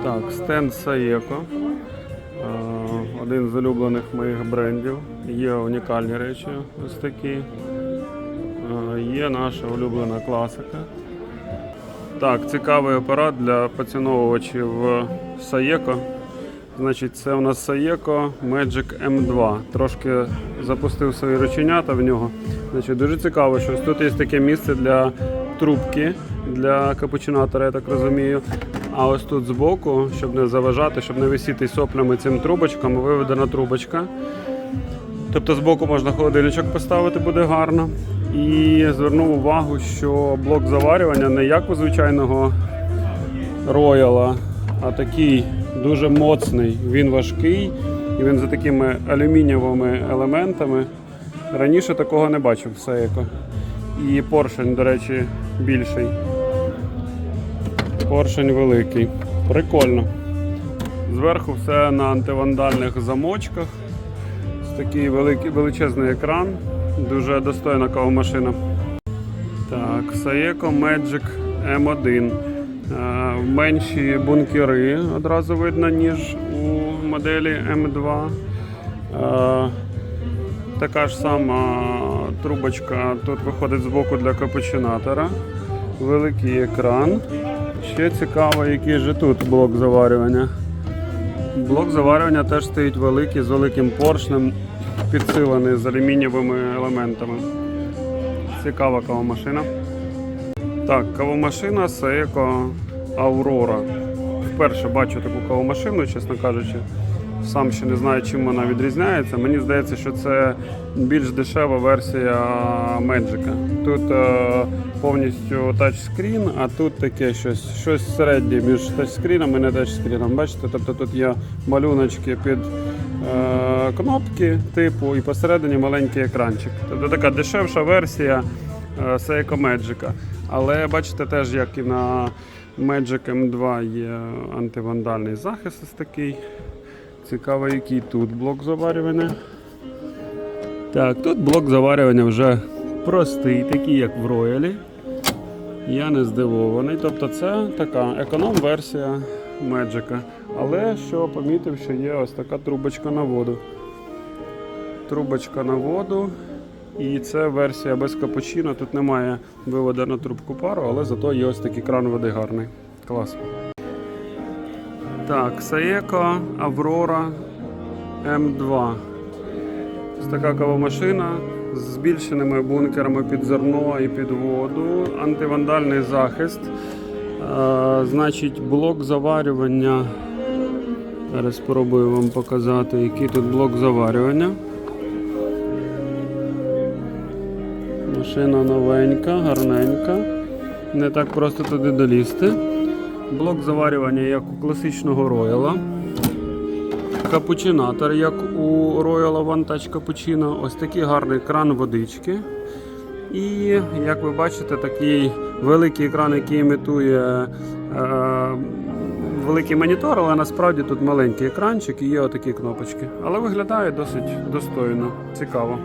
Так, стенд Saeco. Е, Один з улюблених моїх брендів. Є унікальні речі ось такі. Е, Є наша улюблена класика. Так, цікавий апарат для поціновувачів Saeco. Значить, це у нас Saeco Magic M2. Трошки запустив свої рученята в нього. Значить, дуже цікаво, що ось тут є таке місце для трубки для капучинатора, я так розумію. А ось тут збоку, щоб не заважати, щоб не висіти соплями цим трубочкам, виведена трубочка. Тобто збоку можна холодильничок поставити, буде гарно. І звернув увагу, що блок заварювання не як у звичайного рояла, а такий дуже моцний. Він важкий і він за такими алюмінієвими елементами. Раніше такого не бачив в Seiko. І поршень, до речі, більший. Поршень великий. Прикольно. Зверху все на антивандальних замочках. Такий великий, величезний екран. Дуже достойна кавомашина. Так, Saeco Magic M1. Е, Менші бункери одразу видно, ніж у моделі M2. Така ж сама трубочка тут виходить з боку для капучинатора. Великий екран. Ще цікаво, який же тут блок заварювання. Блок заварювання теж стоїть великий з великим поршнем, підсилений з алюмінієвими елементами. Цікава кавомашина. Так, кавомашина Seiko Aurora. Вперше бачу таку кавомашину, чесно кажучи. Сам ще не знаю, чим вона відрізняється. Мені здається, що це більш дешева версія Magic. Тут е, повністю тачскрін, а тут таке щось, щось середнє між тачскріном і не тачскріном. Бачите, тобто тут є малюночки під е, кнопки типу і посередині маленький екранчик. Тобто така дешевша версія е, Seiko Magic. Але бачите, теж як і на Magic M2 є антивандальний захист ось такий. Цікаво, який тут блок заварювання. Так, тут блок заварювання вже простий, такий як в роялі. Я не здивований. Тобто це така економ-версія Magic. Але що помітив, що є ось така трубочка на воду. Трубочка на воду. І це версія без капучино. Тут немає виводу на трубку пару, але зато є ось такий кран води гарний. Клас. Так, Saeco Aurora M2. Ось така кавомашина з збільшеними бункерами під зерно і під воду. Антивандальний захист. Е, значить, блок заварювання. Зараз спробую вам показати, який тут блок заварювання. Машина новенька, гарненька. Не так просто туди долізти. Блок заварювання як у класичного рояла. Капучинатор, як у Royal Vantage Cappuccino. Ось такий гарний кран водички. І, як ви бачите, такий великий екран, який імітує е, великий монітор, але насправді тут маленький екранчик і є отакі кнопочки. Але виглядає досить достойно, цікаво.